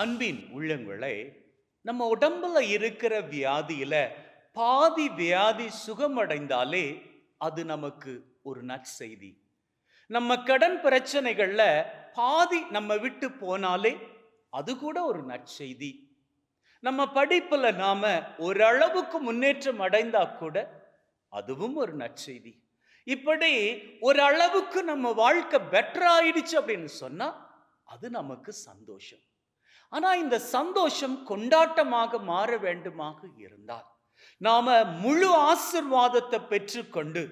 அன்பின் உள்ளங்களே நம்ம உடம்புல இருக்கிற வியாதியில பாதி வியாதி சுகமடைந்தாலே அது நமக்கு ஒரு நற்செய்தி. நம்ம கடன் பிரச்சனைகள்ல பாதி நம்ம விட்டு போனாலே அது கூட ஒரு நற்செய்தி. நம்ம படிப்புல நாம ஓரளவுக்கு முன்னேற்றம் அடைந்தா கூட அதுவும் ஒரு நற்செய்தி. இப்படி ஒரு அளவுக்கு நம்ம வாழ்க்கை பெட்டர் ஆயிடுச்சு அப்படின்னு சொன்னா அது நமக்கு சந்தோஷம். ஆனா இந்த சந்தோஷம் கொண்டாட்டமாக மாற வேண்டுமாக இருந்தால் நாம முழு ஆசிர்வாதத்தை பெற்றுக்கொண்டு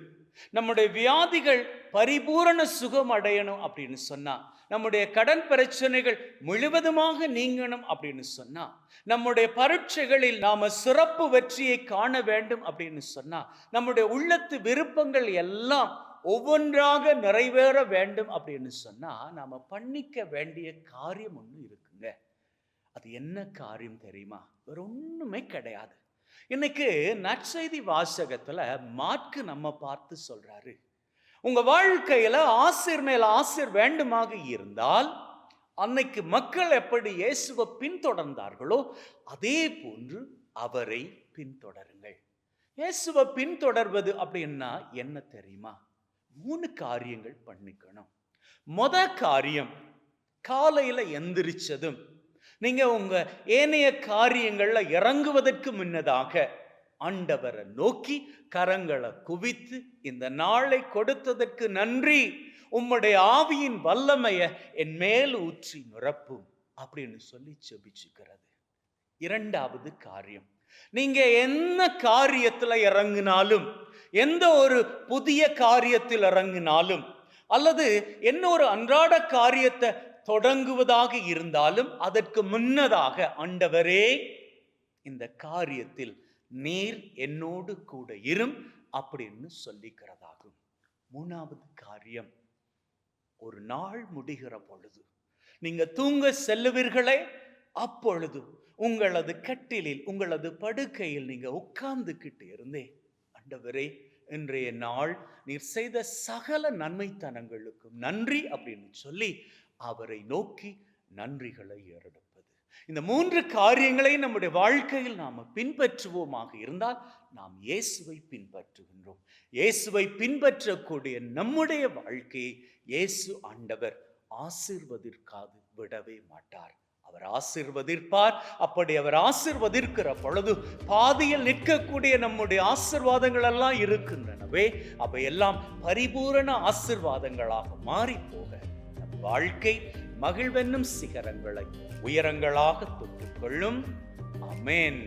நம்முடைய வியாதிகள் பரிபூரண சுகம் அடையணும் அப்படின்னு சொன்னா நம்முடைய கடன் பிரச்சனைகள் முழுவதுமாக நீங்கணும் அப்படின்னு சொன்னா நம்முடைய பரீட்சைகளில் நாம சிறப்பு வெற்றியை காண வேண்டும் அப்படின்னு சொன்னா நம்முடைய உள்ளத்து விருப்பங்கள் எல்லாம் ஒவ்வொன்றாக நிறைவேற வேண்டும் அப்படின்னு சொன்னா நாம பண்ணிக்க வேண்டிய காரியம் ஒன்று இருக்குங்க. அது என்ன காரியம் தெரியுமா? வேற ஒண்ணுமே கிடையாது. இன்னைக்கு நற்செய்தி வாசகத்துல மாற்கு நம்ம பார்த்து சொல்றாரு. உங்க வாழ்க்கையில ஆசிர் மேல ஆசிர் வேண்டுமாக இருந்தால் அன்னைக்கு மக்கள் எப்படி இயேசுவை பின்தொடர்ந்தார்களோ அதே போன்று அவரை பின்தொடருங்கள். இயேசுவை பின்தொடர்வது அப்படின்னா என்ன தெரியுமா? மூணு காரியங்கள் பண்ணிக்கணும். மொத காரியம் காலையில எந்திரிச்சதும் நீங்க உங்க ஏனைய காரியங்கள்ல இறங்குவதற்கு முன்னதாக ஆண்டவரை நோக்கி கரங்களை குவித்து இந்த நாளை கொடுத்ததற்கு நன்றி. உம்முடைய ஆவியின் வல்லமையை என் மேல் ஊற்றி நிரப்பும் அப்படின்னு சொல்லி செபிச்சுக்கிறது இரண்டாவது காரியம். நீங்க என்ன காரியத்துல இறங்கினாலும் எந்த ஒரு புதிய காரியத்தில் இறங்கினாலும் அல்லது என்ன ஒரு அன்றாட காரியத்தை தொடங்குவதாக இருந்தாலும் அதற்கு முன்னதாக ஆண்டவரே இந்த காரியத்தில் நீர் என்னோடு கூட இரும் அப்படின்னு சொல்லிக்கிறதாகும். மூணாவது காரியம் ஒரு நாள் முடிகிற பொழுது. நீங்க தூங்க செல்லுவீர்களே அப்பொழுது உங்களது கட்டிலில் உங்களது படுக்கையில் நீங்க உட்கார்ந்துக்கிட்டு இருந்தே அண்டவரே இன்றைய நாள் நீர் செய்த சகல நன்மைத்தனங்களுக்கும் நன்றி அப்படின்னு சொல்லி அவரை நோக்கி நன்றிகளை ஏறெடுப்பது. இந்த மூன்று காரியங்களை நம்முடைய வாழ்க்கையில் நாம் பின்பற்றுவோமாக இருந்தால் நாம் இயேசுவை பின்பற்றுகின்றோம். இயேசுவை பின்பற்றக்கூடிய நம்முடைய வாழ்க்கையை இயேசு ஆண்டவர் ஆசிர்வதிற்காது விடவே மாட்டார். அவர் ஆசிர்வதிப்பார் அப்படி அவர் ஆசிர்வதிக்கிற பொழுது பாதியில் நிற்கக்கூடிய நம்முடைய ஆசிர்வாதங்கள் எல்லாம் இருக்கின்றனவே. அவையெல்லாம் பரிபூரண ஆசிர்வாதங்களாக மாறி போக வாழ்க்கை மகிழ்வென்னும் சிகரங்களை உயரங்களாக தொட்டுக்கொள்ளும். அமேன்